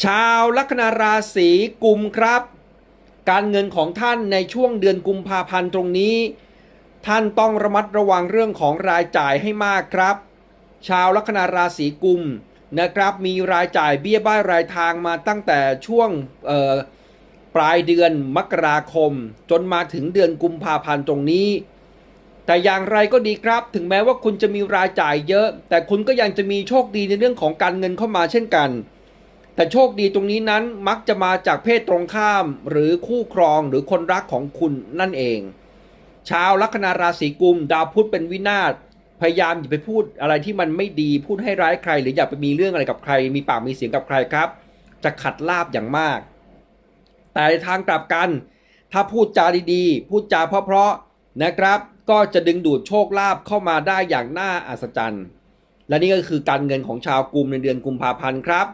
ชาวลัคนาราศีกุมครับ การเงินของท่านในช่วงเดือนกุมภาพันธ์ตรงนี้ ท่านต้องระมัดระวังเรื่องของรายจ่ายให้มากครับ ชาวลัคนาราศีกุมนะครับมีรายจ่ายเบี้ยบ้ายรายทางมาตั้งแต่ช่วงปลายเดือนมกราคม จนมาถึงเดือนกุมภาพันธ์ตรงนี้ แต่อย่างไรก็ดีครับ ถึงแม้ว่าคุณจะมีรายจ่ายเยอะ แต่คุณก็ยังจะมีโชคดีในเรื่องของการเงินเข้ามาเช่นกัน แต่โชคดีตรงนี้นั้นมักจะมาจากเพศตรงข้าม หรือคู่ครองหรือคนรักของคุณนั่นเอง ชาวลัคนาราศีกุม ดาวพุธเป็นวินาศพยายามอย่าไปพูดอะไรที่มันไม่ดีพูดให้ร้ายใคร หรืออย่าไปมีเรื่องอะไรกับใคร มีปากมีเสียงกับใครครับ จะขัดลาบอย่างมาก แต่ในทางกลับกัน ถ้าพูดจาดีๆ พูดจาเพราะๆนะครับ ก็จะดึงดูดโชคลาภเข้ามาได้อย่างน่าอัศจรรย์ และนี่ก็คือการเงินของชาวกุมในเดือนกุมภาพันธ์ครับ